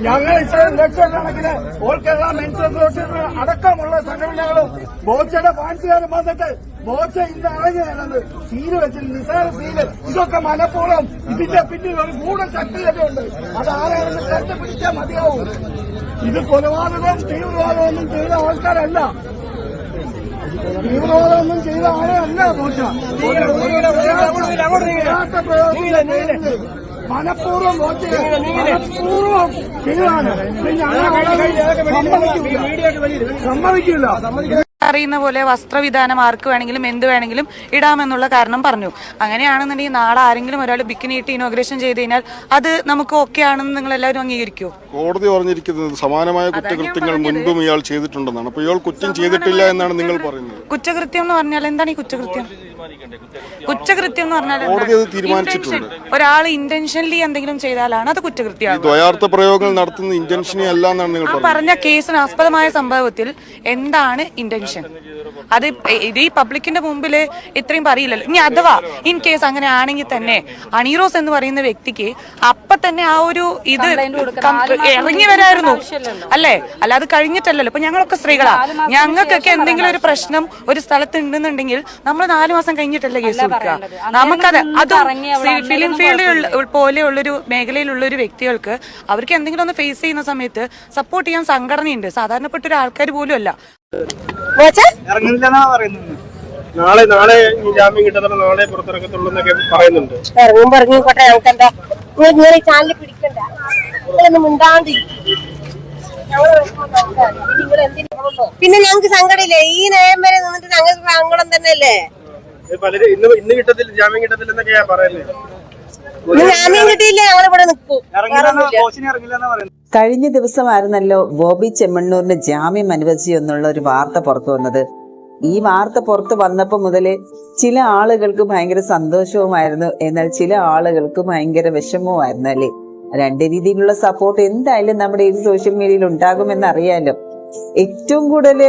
ഞങ്ങൾ ഇത്രയും ലക്ഷക്കണക്കിന് ഓൾ കേരള മെൻസ് അസോസിയേഷൻ അടക്കമുള്ള സംഘടനകളും ബോച്ചയുടെ ഫാൻസുകാരും വന്നിട്ട് ബോച്ച ഇന്ന് ഇറങ്ങിയത് സീൽ വെച്ചിട്ട് നിസാര സീൽ. ഇതൊക്കെ മനഃപൂർവം ഇതിന്റെ പിന്നിൽ ഒരു ഗൂഢശക്തിയൊക്കെയുണ്ട് അത് ആരാണെന്ന് കണ്ടുപിടിച്ചാൽ മതിയാവും. ഇത് കൊലപാതകവും തീവ്രവാദമൊന്നും ചെയ്ത ആൾക്കാരല്ല. തീവ്രവാദമൊന്നും ചെയ്ത അല്ല ബോച്ച. ചെയ്തത് മനഃപൂർവം വോട്ട് മനഃപൂർവം ഞങ്ങൾ സമ്മതിക്കില്ല. സമ്മതിക്കില്ല. അറിയുന്ന പോലെ വസ്ത്രവിധാനം ആർക്ക് വേണമെങ്കിലും എന്ത് വേണമെങ്കിലും ഇടാമെന്നുള്ള കാരണം പറഞ്ഞു. അങ്ങനെയാണെന്നുണ്ടെങ്കിൽ നാളെ ആരെങ്കിലും ഒരാൾ ബിക്കിനി ഇട്ട് ഇനോഗ്രേഷൻ ചെയ്ത് കഴിഞ്ഞാൽ അത് നമുക്ക് ഓക്കെ ആണെന്ന് നിങ്ങൾ എല്ലാവരും അംഗീകരിക്കുമോ കോടതി പറഞ്ഞിരിക്കുന്നത് സമാനമായ കുറ്റകൃത്യങ്ങൾ മുൻപും ഇയാൾ ചെയ്തിട്ടുണ്ടെന്നാണ്. അപ്പോൾ ഇയാൾ കുറ്റം ചെയ്തിട്ടില്ല എന്നാണ് നിങ്ങൾ പറയുന്നത്. കുറ്റകൃത്യം എന്ന് പറഞ്ഞാൽ എന്താണ് ഈ കുറ്റകൃത്യം? കുറ്റകൃത്യം എന്ന് പറഞ്ഞാൽ ഒരാൾ ഇന്റൻഷനലി എന്തെങ്കിലും ചെയ്താലാണ് അത് കുറ്റകൃത്യം ദ്വയാർത്ഥ പ്രയോഗങ്ങൾ നടത്തുന്ന ഇന്റൻഷനെ അല്ല എന്നാണ് നിങ്ങൾ ആ പറഞ്ഞ കേസിന് ആസ്പദമായ സംഭവത്തിൽ എന്താണ് ഇന്റൻഷൻ അത് ഇത് ഈ പബ്ലിക്കിന്റെ മുമ്പിൽ ഇത്രയും പറയില്ലല്ലോ. ഇനി അഥവാ ഇൻ കേസ് അങ്ങനെ ആണെങ്കിൽ തന്നെ അണീറോസ് എന്ന് പറയുന്ന വ്യക്തിക്ക് അപ്പൊ തന്നെ ആ ഒരു ഇത് ഇറങ്ങി വരായിരുന്നു. അല്ലേ? അല്ലാതെ കഴിഞ്ഞിട്ടല്ലല്ലോ. ഇപ്പൊ ഞങ്ങളൊക്കെ സ്ത്രീകളാ. ഞങ്ങൾക്കൊക്കെ എന്തെങ്കിലും ഒരു പ്രശ്നം ഒരു സ്ഥലത്ത് ഉണ്ടെന്നുണ്ടെങ്കിൽ നമ്മൾ നാലു മാസം കഴിഞ്ഞിട്ടല്ലേ കേസ് കൊടുക്കുക? നമുക്കത് അത് ഫിലിം ഫീൽഡ് പോലെയുള്ളൊരു മേഖലയിലുള്ള ഒരു വ്യക്തികൾക്ക് അവർക്ക് എന്തെങ്കിലും ഒന്ന് ഫേസ് ചെയ്യുന്ന സമയത്ത് സപ്പോർട്ട് ചെയ്യാൻ സംഘടനയുണ്ട്. സാധാരണപ്പെട്ട ഒരു ആൾക്കാർ പോലും അല്ല. നാളെ നാളെ ഈ ജാമ്യം കിട്ടത്തുള്ള നാളെ പുറത്തിറക്കത്തുള്ളൂ എന്നൊക്കെ പറയുന്നുണ്ട്. ഇറങ്ങും പറഞ്ഞു പോട്ടെ ഞങ്ങൾക്ക് എന്താ നിങ്ങൾ ഇങ്ങനെ ചാനൽ പിടിക്കണ്ട. നിങ്ങളൊന്നും മിണ്ടാണ്ടിരിക്കും. പിന്നെ ഞങ്ങൾക്ക് സങ്കടമില്ലേ? ഈ നയം വരെ നിന്നിട്ട് ഞങ്ങൾക്ക് സങ്കടം തന്നെയല്ലേ? പലരും ഇന്ന് ഇന്ന് കിട്ടത്തില്ല ജാമ്യം കിട്ടത്തില്ല എന്നൊക്കെയാ പറയുന്നത്. ഇന്ന് ജാമ്യം കിട്ടിയില്ലേ ഞങ്ങളിവിടെ നിൽക്കും. കഴിഞ്ഞ ദിവസമായിരുന്നല്ലോ ബോബി ചെമ്മണ്ണൂരിന് ജാമ്യം അനുവദിച്ചു എന്നുള്ള ഒരു വാർത്ത പുറത്തു വന്നത്. ഈ വാർത്ത പുറത്തു വന്നപ്പോൾ മുതൽ ചില ആളുകൾക്ക് ഭയങ്കര സന്തോഷവുമായിരുന്നു. എന്നാൽ ചില ആളുകൾക്ക് ഭയങ്കര വിഷമവുമായിരുന്നു അല്ലേ? രണ്ട് രീതിയിലുള്ള സപ്പോർട്ട് എന്തായാലും നമ്മുടെ ഈ സോഷ്യൽ മീഡിയയിൽ ഉണ്ടാകുമെന്ന് അറിയാലോ. ഏറ്റവും കൂടുതൽ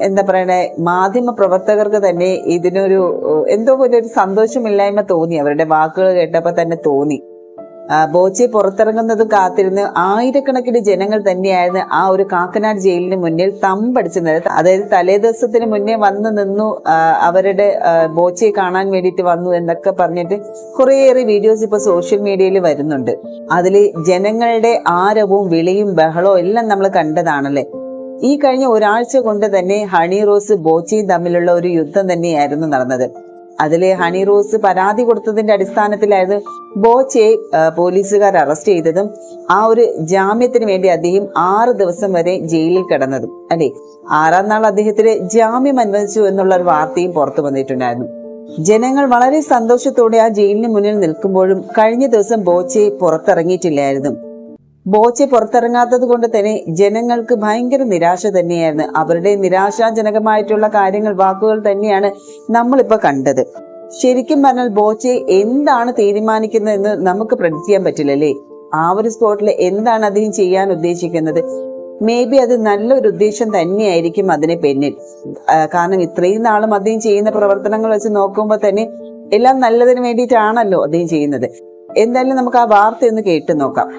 എന്താ പറയണേ മാധ്യമ പ്രവർത്തകർക്ക് തന്നെ ഇതിനൊരു എന്തോ പോലെ ഒരു സന്തോഷമില്ലായ്മ തോന്നി. അവരുടെ വാക്കുകൾ കേട്ടപ്പോൾ തന്നെ തോന്നി. ബോച്ചെ പുറത്തിറങ്ങുന്നത് കാത്തിരുന്ന് ആയിരക്കണക്കിന് ജനങ്ങൾ തന്നെയായിരുന്നു ആ ഒരു കാക്കനാട് ജയിലിന് മുന്നിൽ തമ്പടിച്ചു അതായത് തലേ ദിവസത്തിന് മുന്നേ വന്ന് നിന്നു അവരുടെ ബോച്ചയെ കാണാൻ വേണ്ടിയിട്ട് വന്നു എന്നൊക്കെ പറഞ്ഞിട്ട് കുറേയേറെ വീഡിയോസ് ഇപ്പൊ സോഷ്യൽ മീഡിയയിൽ വരുന്നുണ്ട്. അതിൽ ജനങ്ങളുടെ ആരവവും വിളിയും ബഹളവും എല്ലാം നമ്മൾ കണ്ടതാണല്ലേ? ഈ കഴിഞ്ഞ ഒരാഴ്ച കൊണ്ട് തന്നെ ഹണി റോസ് ബോച്ചിയും തമ്മിലുള്ള ഒരു യുദ്ധം തന്നെയായിരുന്നു നടന്നത്. അതിലെ ഹണി റോസ് പരാതി കൊടുത്തതിന്റെ അടിസ്ഥാനത്തിലായിരുന്നു ബോച്ചയെ പോലീസുകാർ അറസ്റ്റ് ചെയ്തതും ആ ഒരു ജാമ്യത്തിന് വേണ്ടി അദ്ദേഹം ആറ് ദിവസം വരെ ജയിലിൽ കിടന്നതും അല്ലെ? ആറാം നാൾ അദ്ദേഹത്തിന് ജാമ്യം അനുവദിച്ചു എന്നുള്ള ഒരു വാർത്തയും പുറത്തു വന്നിട്ടുണ്ടായിരുന്നു. ജനങ്ങൾ വളരെ സന്തോഷത്തോടെ ആ ജയിലിന് മുന്നിൽ നിൽക്കുമ്പോഴും കഴിഞ്ഞ ദിവസം ബോച്ചെ പുറത്തിറങ്ങിയിട്ടില്ലായിരുന്നു. ബോച്ചെ പുറത്തിറങ്ങാത്തത് കൊണ്ട് തന്നെ ജനങ്ങൾക്ക് ഭയങ്കര നിരാശ തന്നെയായിരുന്നു. അവരുടെ നിരാശാജനകമായിട്ടുള്ള കാര്യങ്ങൾ വാക്കുകൾ തന്നെയാണ് നമ്മളിപ്പോ കണ്ടത്. ശരിക്കും പറഞ്ഞാൽ ബോച്ചെ എന്താണ് തീരുമാനിക്കുന്നതെന്ന് നമുക്ക് പ്രഡിക്റ്റ് ചെയ്യാൻ പറ്റില്ലല്ലേ? ആ ഒരു സ്പോട്ടിൽ എന്താണ് അദ്ദേഹം ചെയ്യാൻ ഉദ്ദേശിക്കുന്നത്? മേ ബി അത് നല്ലൊരു ഉദ്ദേശം തന്നെയായിരിക്കും അതിന് പിന്നിൽ. കാരണം ഇത്രയും നാളും അദ്ദേഹം ചെയ്യുന്ന പ്രവർത്തനങ്ങൾ വെച്ച് നോക്കുമ്പോൾ തന്നെ എല്ലാം നല്ലതിന് വേണ്ടിയിട്ടാണല്ലോ അദ്ദേഹം ചെയ്യുന്നത്. എന്തായാലും നമുക്ക് ആ വാർത്ത ഒന്ന് കേട്ടു നോക്കാം.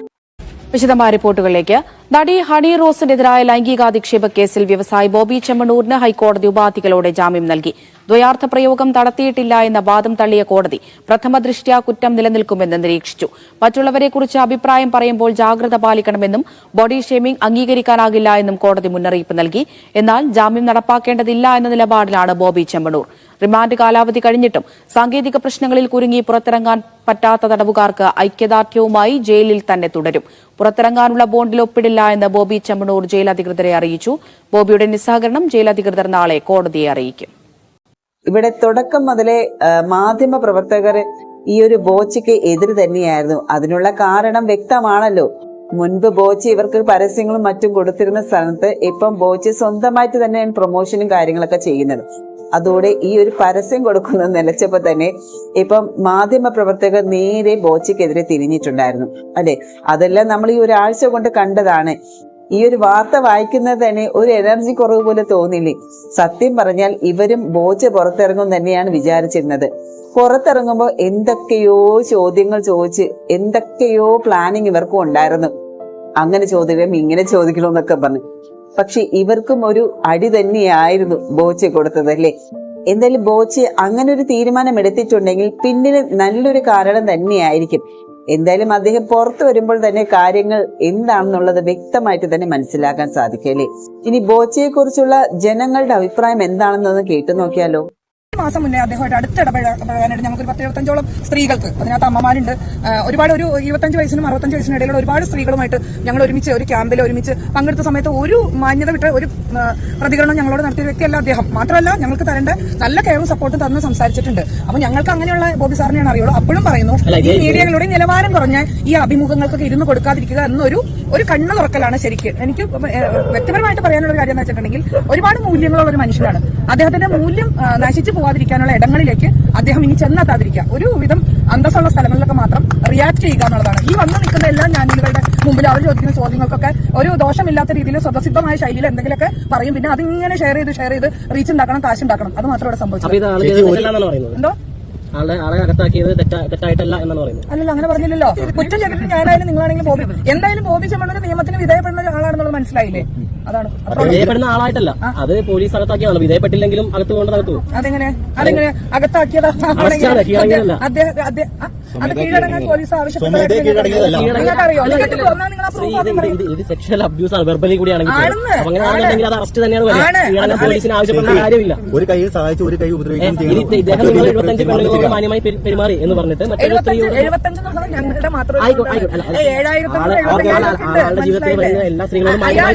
വിശദമായ റിപ്പോർട്ടുകളിലേക്ക്. നടി ഹണി റോസിനെതിരായ ലൈംഗികാധിക്ഷേപ കേസിൽ വ്യവസായി ബോബി ചെമ്മണൂരിന് ഹൈക്കോടതി ഉപാധികളോടെ ജാമ്യം നൽകി. ദ്വയാർത്ഥ പ്രയോഗം നടത്തിയിട്ടില്ല എന്ന വാദം തള്ളിയ കോടതി പ്രഥമദൃഷ്ട്യാ കുറ്റം നിലനിൽക്കുമെന്ന് നിരീക്ഷിച്ചു. മറ്റുള്ളവരെക്കുറിച്ച് അഭിപ്രായം പറയുമ്പോൾ ജാഗ്രത പാലിക്കണമെന്നും ബോഡി ഷേമിംഗ് അംഗീകരിക്കാനാകില്ല എന്നും കോടതി മുന്നറിയിപ്പ് നൽകി. എന്നാൽ ജാമ്യം നടപ്പാക്കേണ്ടതില്ല എന്ന നിലപാടിലാണ് ബോബി ചെമ്മണൂർ. റിമാൻഡ് കാലാവധി കഴിഞ്ഞിട്ടും സാങ്കേതിക പ്രശ്നങ്ങളിൽ കുരുങ്ങി പുറത്തിറങ്ങാൻ പറ്റാത്ത തടവുകാർക്ക് ഐക്യദാർഢ്യവുമായി ജയിലിൽ തന്നെ തുടരും. പുറത്തിറങ്ങാനുള്ള ബോണ്ടിൽ ഒപ്പിടില്ല എന്ന് ബോബി ചെമ്മണൂർ ജയിൽ അധികൃതരെ അറിയിച്ചു. ബോബിയുടെ നിസ്സഹകരണം ജയിൽ അധികൃതർ നാളെ കോടതിയെ അറിയിക്കും. ഇവിടെ തുടക്കം മുതലേ മാധ്യമ പ്രവർത്തകർ ഈ ഒരു ബോച്ചയ്ക്ക് എതിര് തന്നെയായിരുന്നു. അതിനുള്ള കാരണം വ്യക്തമാണല്ലോ. മുൻപ് ബോച്ച് ഇവർക്ക് പരസ്യങ്ങളും മറ്റും കൊടുത്തിരുന്ന സ്ഥലത്ത് ഇപ്പം ബോച്ച് സ്വന്തമായിട്ട് തന്നെയാണ് പ്രൊമോഷനും കാര്യങ്ങളൊക്കെ ചെയ്യുന്നത്. അതോടെ ഈ ഒരു പരസ്യം കൊടുക്കുന്നത് നിലച്ചപ്പോ തന്നെ ഇപ്പം മാധ്യമ പ്രവർത്തകർ നേരെ ബോച്ചയ്ക്കെതിരെ തിരിഞ്ഞിട്ടുണ്ടായിരുന്നു അല്ലെ? അതെല്ലാം നമ്മൾ ഈ ഒരാഴ്ച കൊണ്ട് കണ്ടതാണ്. ഈ ഒരു വാർത്ത വായിക്കുന്നത് തന്നെ ഒരു എനർജി കുറവ് പോലെ തോന്നില്ലേ? സത്യം പറഞ്ഞാൽ ഇവരും ബോച്ച പുറത്തിറങ്ങും തന്നെയാണ് വിചാരിച്ചിരുന്നത്. പുറത്തിറങ്ങുമ്പോൾ എന്തൊക്കെയോ ചോദ്യങ്ങൾ ചോദിച്ച് എന്തൊക്കെയോ പ്ലാനിങ് ഇവർക്കും ഉണ്ടായിരുന്നു. അങ്ങനെ ചോദിക്കണം ഇങ്ങനെ ചോദിക്കണം എന്നൊക്കെ പറഞ്ഞു. പക്ഷെ ഇവർക്കും ഒരു അടി തന്നെയായിരുന്നു ബോച്ചെ കൊടുത്തത് അല്ലേ? എന്തായാലും ബോച്ചെ അങ്ങനെ ഒരു തീരുമാനം എടുത്തിട്ടുണ്ടെങ്കിൽ പിന്നിന് നല്ലൊരു കാരണം തന്നെയായിരിക്കും. എന്തായാലും അദ്ദേഹം പുറത്തു വരുമ്പോൾ തന്നെ കാര്യങ്ങൾ എന്താണെന്നുള്ളത് വ്യക്തമായിട്ട് തന്നെ മനസ്സിലാക്കാൻ സാധിക്കല്ലേ ഇനി ബോച്ചയെ കുറിച്ചുള്ള ജനങ്ങളുടെ അഭിപ്രായം എന്താണെന്നൊന്ന് കേട്ടു നോക്കിയാലോ? മാസം മുന്നേ അദ്ദേഹമായിട്ട് അടുത്ത ഇടപെടാനായിട്ട് ഞങ്ങൾക്ക് പത്ത് എഴുപത്തഞ്ചോളം സ്ത്രീകൾക്ക് അതിനകത്ത് അമ്മമാരുണ്ട്. ഒരുപാട് ഒരു ഇരുപത്തഞ്ച് വയസ്സിനും അറുപത്തഞ്ച് വയസ്സിനും ഇടയിലുള്ള ഒരുപാട് സ്ത്രീകളുമായിട്ട് ഞങ്ങൾ ഒരുമിച്ച് ഒരു ക്യാമ്പിൽ ഒരുമിച്ച് പങ്കെടുത്ത സമയത്ത് ഒരു മാന്യത വിട്ട് ഒരു പ്രതികരണം ഞങ്ങളോട് നടത്തിയ വ്യക്തിയല്ല അദ്ദേഹം. മാത്രമല്ല ഞങ്ങൾക്ക് തരേണ്ട നല്ല കെയറും സപ്പോർട്ടും തന്ന് സംസാരിച്ചിട്ടുണ്ട്. അപ്പൊ ഞങ്ങൾക്ക് അങ്ങനെയുള്ള ബോബി സാറിനെയാണ് അറിയുള്ളൂ. അപ്പോഴും പറയുന്നു ഈ മീഡിയകളുടെ നിലവാരം കുറഞ്ഞ ഈ അഭിമുഖങ്ങൾക്കൊക്കെ ഇരുന്ന് കൊടുക്കാതിരിക്കുക എന്നൊരു ഒരു കണ്ണു തുറക്കലാണ് ശരിക്കും. എനിക്ക് വ്യക്തിപരമായിട്ട് പറയാനുള്ള ഒരു കാര്യം എന്ന് വെച്ചിട്ടുണ്ടെങ്കിൽ ഒരുപാട് മൂല്യങ്ങളുള്ള ഒരു മനുഷ്യനാണ്. അദ്ദേഹത്തിന്റെ മൂല്യം നശിച്ചു പോകാതിരിക്കാനുള്ള ഇടങ്ങളിലേക്ക് അദ്ദേഹം ഇനി ചെന്നെത്താതിരിക്കുക. ഒരു വിധം അന്തസ്സുള്ള സ്ഥലങ്ങളിലൊക്കെ മാത്രം റിയാക്ട് ചെയ്യുക എന്നുള്ളതാണ്. ഈ വന്നു നിൽക്കുന്ന എല്ലാ ചാനലുകളുടെ മുമ്പിൽ അവർ ചോദിക്കുന്ന ചോദ്യങ്ങൾക്കൊക്കെ ഒരു ദോഷമില്ലാത്ത രീതിയിൽ സ്വതസിദ്ധമായ ശൈലിയിൽ എന്തെങ്കിലുമൊക്കെ പറയും. പിന്നെ അതിങ്ങനെ ഷെയർ ചെയ്ത് ഷെയർ ചെയ്ത് റീച്ച് ഉണ്ടാക്കണം കാശ് ഉണ്ടാക്കണം. അത് മാത്രം ഇവിടെ എന്തോ? ആളെ ആളെ അകത്താക്കിയത് തെറ്റായിട്ടല്ല എന്നാണ് പറയുന്നത്? അല്ലല്ലോ അങ്ങനെ പറഞ്ഞില്ലല്ലോ. കുറ്റം ചെയ്തിട്ട് ഞാനായാലും നിങ്ങളാണെങ്കിലും ബോബി എന്തായാലും ബോബി ചെമ്മണ്ണൂർ നിയമത്തിന് വിധേയപ്പെടുന്ന ഒരാളാണെന്നുള്ളത് മനസ്സിലായില്ലേ. വിധേയപ്പെടുന്ന ആളായിട്ടല്ല. അത് പോലീസ് അകത്താക്കിയതാണ് വിധേയപ്പെട്ടില്ലെങ്കിലും അകത്ത് കൊണ്ട് അകത്തു. അതെങ്ങനെ? അതെങ്ങനെ? അകത്താക്കിയതാ. അദ്ദേഹം അത് കീഴടങ്ങാൻ പോലീസ് സെക്ഷൽ അബ്യൂസ് ആണ്. വെർബലി കൂടിയാണെങ്കിൽ പോലും. ആണെന്ന്, അപ്പൊ അങ്ങനെയാണെന്നുണ്ടെങ്കിൽ അത് അറസ്റ്റ് തന്നെയാണ് ആണ്. കീഴടങ്ങാൻ അത് പോലീസിന് ആവശ്യപ്പെടുന്ന കാര്യമില്ല. ഒരു കൈ സഹായിച്ചു ഒരു കൈ ഉപദ്രവിക്കുകയും ഇദ്ദേഹം നിങ്ങൾ എഴുപത്തഞ്ച് പെണ്ണുങ്ങളോട് മാന്യമായി പെരു- പെരുമാറി എന്ന് പറഞ്ഞിട്ട് മറ്റൊരു. ആളുടെ ജീവിതത്തിൽ വരുന്ന എല്ലാ മാന്യമായി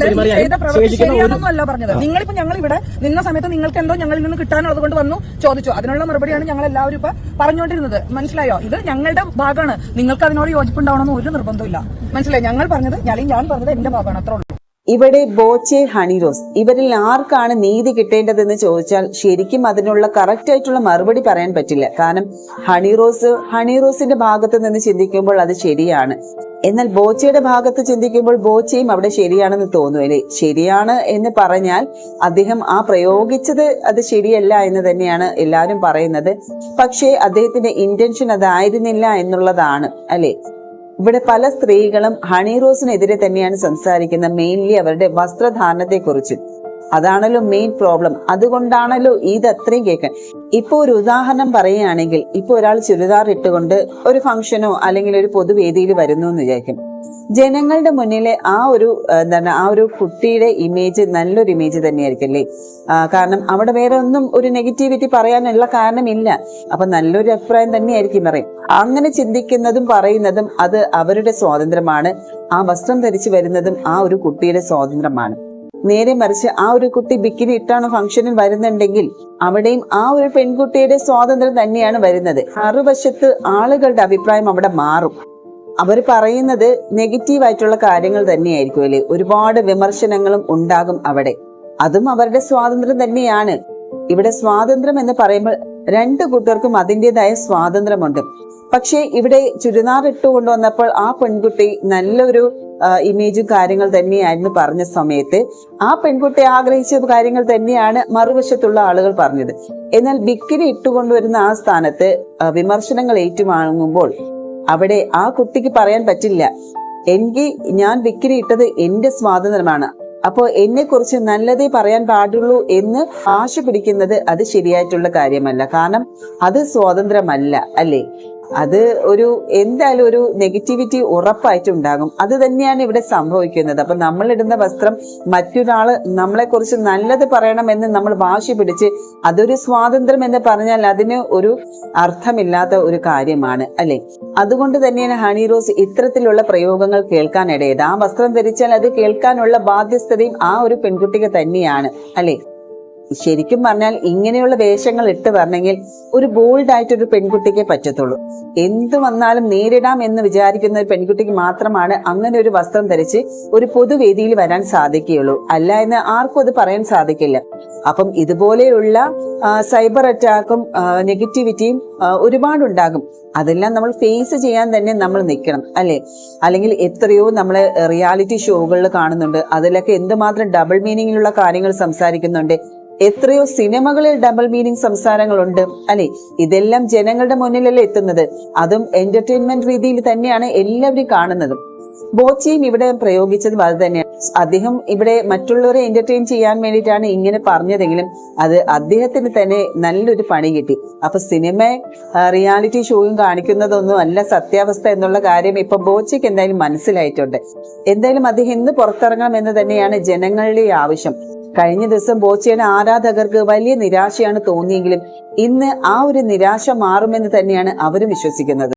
നിങ്ങളിപ്പോ ഞങ്ങൾ ഇവിടെ നിന്ന സമയത്ത് നിങ്ങൾക്ക് എന്തോ ഞങ്ങളിൽ നിന്ന് കിട്ടാനുള്ളത് കൊണ്ട് വന്നു ചോദിച്ചു. അതിനുള്ള മറുപടിയാണ് ഞങ്ങൾ എല്ലാവരും ഇപ്പൊ പറഞ്ഞുകൊണ്ടിരുന്നത്. മനസ്സിലായോ? ഇത് ഞങ്ങളുടെ ഭാഗമാണ്. നിങ്ങൾക്ക് അതിനോട് യോജിപ്പുണ്ടാവണമെന്ന് ഒരു നിർബന്ധമില്ല മനസ്സിലായി? ഞങ്ങൾ പറഞ്ഞത് ഞാൻ ഞാൻ പറഞ്ഞത് എന്റെ ഭാഗമാണ്. അത്രേ ഇവിടെ ബോച്ചെ ഹണിറോസ് ഇവരിൽ ആർക്കാണ് നീതി കിട്ടേണ്ടതെന്ന് ചോദിച്ചാൽ ശരിക്കും അതിനുള്ള കറക്റ്റ് ആയിട്ടുള്ള മറുപടി പറയാൻ പറ്റില്ല. കാരണം ഹണിറോസ് ഹണിറോസിന്റെ ഭാഗത്ത് നിന്ന് ചിന്തിക്കുമ്പോൾ അത് ശരിയാണ്. എന്നാൽ ബോച്ചയുടെ ഭാഗത്ത് ചിന്തിക്കുമ്പോൾ ബോച്ചയും അവിടെ ശരിയാണെന്ന് തോന്നുന്നു. അല്ലേ? ശരിയാണ് എന്ന് പറഞ്ഞാൽ അദ്ദേഹം ആ പ്രയോഗിച്ചത് അത് ശരിയല്ല എന്ന് തന്നെയാണ് എല്ലാവരും പറയുന്നത്. പക്ഷേ അദ്ദേഹത്തിന്റെ ഇന്റൻഷൻ അതായിരുന്നില്ല എന്നുള്ളതാണ്. അല്ലെ? ഇവിടെ പല സ്ത്രീകളും ഹണി റോസിനെതിരെ തന്നെയാണ് സംസാരിക്കുന്നത്. മെയിൻലി അവരുടെ വസ്ത്രധാരണത്തെ കുറിച്ച് അതാണല്ലോ മെയിൻ പ്രോബ്ലം അതുകൊണ്ടാണല്ലോ ഇത് അത്രയും കേൾക്കാൻ. ഇപ്പൊ ഒരു ഉദാഹരണം പറയുകയാണെങ്കിൽ ഇപ്പൊ ഒരാൾ ചുരിദാർ ഇട്ടുകൊണ്ട് ഒരു ഫംഗ്ഷനോ അല്ലെങ്കിൽ ഒരു പൊതുവേദിയിൽ വരുന്നു എന്ന് വിചാരിക്കും. ജനങ്ങളുടെ മുന്നിലെ ആ ഒരു എന്താണ് ആ ഒരു കുട്ടിയുടെ ഇമേജ് നല്ലൊരു ഇമേജ് തന്നെയായിരിക്കും അല്ലേ? കാരണം അവിടെ വേറെ ഒന്നും ഒരു നെഗറ്റിവിറ്റി പറയാനുള്ള കാരണമില്ല. അപ്പൊ നല്ലൊരു അഭിപ്രായം തന്നെയായിരിക്കും പറയും. അങ്ങനെ ചിന്തിക്കുന്നതും പറയുന്നതും അത് അവരുടെ സ്വാതന്ത്ര്യമാണ്. ആ വസ്ത്രം ധരിച്ചു വരുന്നതും ആ ഒരു കുട്ടിയുടെ സ്വാതന്ത്ര്യമാണ്. നേരെ മറിച്ച് ആ ഒരു കുട്ടി ബിക്കിനി ഇട്ടാണ് ഫംഗ്ഷനിൽ വരുന്നുണ്ടെങ്കിൽ അവിടെയും ആ ഒരു പെൺകുട്ടിയുടെ സ്വാതന്ത്ര്യം തന്നെയാണ് വരുന്നത്. മറുവശത്ത് ആളുകളുടെ അഭിപ്രായം അവിടെ മാറും. അവർ പറയുന്നത് നെഗറ്റീവ് ആയിട്ടുള്ള കാര്യങ്ങൾ തന്നെയായിരിക്കും അല്ലേ? ഒരുപാട് വിമർശനങ്ങളും ഉണ്ടാകും അവിടെ. അതും അവരുടെ സ്വാതന്ത്ര്യം തന്നെയാണ്. ഇവിടെ സ്വാതന്ത്ര്യം എന്ന് പറയുമ്പോൾ രണ്ട് കൂട്ടർക്കും അതിന്റെതായ സ്വാതന്ത്ര്യമുണ്ട്. പക്ഷേ ഇവിടെ ചുരിദാർ ഇട്ട് കൊണ്ടുവന്നപ്പോൾ ആ പെൺകുട്ടി നല്ലൊരു ഇമേജും കാര്യങ്ങൾ തന്നെയായിരുന്നു പറഞ്ഞ സമയത്ത്. ആ പെൺകുട്ടി ആഗ്രഹിച്ച കാര്യങ്ങൾ തന്നെയാണ് മറുവശത്തുള്ള ആളുകൾ പറഞ്ഞത്. എന്നാൽ ബിക്കിനി ഇട്ടുകൊണ്ടുവരുന്ന ആ സ്ഥാനത്ത് വിമർശനങ്ങൾ ഏറ്റുവാങ്ങുമ്പോൾ അവിടെ ആ കുട്ടിക്ക് പറയാൻ പറ്റില്ല. എനിക്ക് ഞാൻ വിക്കിരി ഇട്ടത് എന്റെ സ്വാതന്ത്ര്യമാണ്. അപ്പോ എന്നെ കുറിച്ച് നല്ലതേ പറയാൻ പാടുള്ളൂ എന്ന് ആശ പിടിക്കുന്നത് അത് ശരിയായിട്ടുള്ള കാര്യമല്ല. കാരണം അത് സ്വാതന്ത്ര്യമല്ല അല്ലേ? അത് ഒരു എന്തായാലും ഒരു നെഗറ്റിവിറ്റി ഉറപ്പായിട്ട് ഉണ്ടാകും. അത് തന്നെയാണ് ഇവിടെ സംഭവിക്കുന്നത്. അപ്പൊ നമ്മളിടുന്ന വസ്ത്രം മറ്റൊരാൾ നമ്മളെക്കുറിച്ച് നല്ലത് പറയണമെന്ന് നമ്മൾ വാശി പിടിച്ച് അതൊരു സ്വാതന്ത്ര്യം എന്ന് പറഞ്ഞാൽ അതിന് ഒരു അർത്ഥമില്ലാത്ത ഒരു കാര്യമാണ് അല്ലെ? അതുകൊണ്ട് തന്നെയാണ് ഹണി റോസ് ഇത്തരത്തിലുള്ള പ്രയോഗങ്ങൾ കേൾക്കാനിടയത് ആ വസ്ത്രം ധരിച്ചാൽ അത് കേൾക്കാനുള്ള ബാധ്യസ്ഥതയും ആ ഒരു പെൺകുട്ടിക്ക് തന്നെയാണ് അല്ലെ? ശരിക്കും പറഞ്ഞാൽ ഇങ്ങനെയുള്ള വേഷങ്ങൾ ഇട്ട് വരണമെങ്കിൽ ഒരു ബോൾഡ് ആയിട്ടൊരു പെൺകുട്ടിക്ക് പറ്റത്തുള്ളൂ. എന്ത് വന്നാലും നേരിടാം എന്ന് വിചാരിക്കുന്ന ഒരു പെൺകുട്ടിക്ക് മാത്രമാണ് അങ്ങനെ ഒരു വസ്ത്രം ധരിച്ച് ഒരു പൊതുവേദിയിൽ വരാൻ സാധിക്കുകയുള്ളൂ. അല്ല എന്ന് ആർക്കും അത് പറയാൻ സാധിക്കില്ല. അപ്പം ഇതുപോലെയുള്ള സൈബർ അറ്റാക്കും നെഗറ്റിവിറ്റിയും ഒരുപാട് ഒരുപാടുണ്ടാകും. അതെല്ലാം നമ്മൾ ഫേസ് ചെയ്യാൻ തന്നെ നമ്മൾ നിൽക്കണം അല്ലെ? അല്ലെങ്കിൽ എത്രയോ നമ്മളെ റിയാലിറ്റി ഷോകളിൽ കാണുന്നുണ്ട്. അതിലൊക്കെ എന്തുമാത്രം ഡബിൾ മീനിങ്ങിലുള്ള കാര്യങ്ങൾ സംസാരിക്കുന്നുണ്ട്. എത്രയോ സിനിമകളിൽ ഡബിൾ മീനിങ് സംസാരങ്ങളുണ്ട്. അല്ലെ? ഇതെല്ലാം ജനങ്ങളുടെ മുന്നിലല്ലേ എത്തുന്നത്. അതും എന്റർടൈൻമെന്റ് രീതിയിൽ തന്നെയാണ് എല്ലാവരും കാണുന്നതും. ബോച്ചിയും ഇവിടെ പ്രയോഗിച്ചതും അത് തന്നെയാണ്. അദ്ദേഹം ഇവിടെ മറ്റുള്ളവരെ എന്റർടൈൻ ചെയ്യാൻ വേണ്ടിയിട്ടാണ് ഇങ്ങനെ പറഞ്ഞതെങ്കിലും അത് അദ്ദേഹത്തിന് തന്നെ നല്ലൊരു പണി കിട്ടി. അപ്പൊ സിനിമ റിയാലിറ്റി ഷോയും കാണിക്കുന്നതൊന്നും അല്ല സത്യാവസ്ഥ എന്നുള്ള കാര്യം ഇപ്പൊ ബോച്ചയ്ക്ക് എന്തായാലും മനസ്സിലായിട്ടുണ്ട്. എന്തായാലും അദ്ദേഹം ഇന്ന് പുറത്തിറങ്ങണം എന്ന് തന്നെയാണ് ജനങ്ങളുടെ ആവശ്യം. കഴിഞ്ഞ ദിവസം ബോച്ചയുടെ ആരാധകർക്ക് വലിയ നിരാശയാണ് തോന്നിയെങ്കിലും ഇന്ന് ആ ഒരു നിരാശ മാറുമെന്ന് തന്നെയാണ് അവരും വിശ്വസിക്കുന്നത്.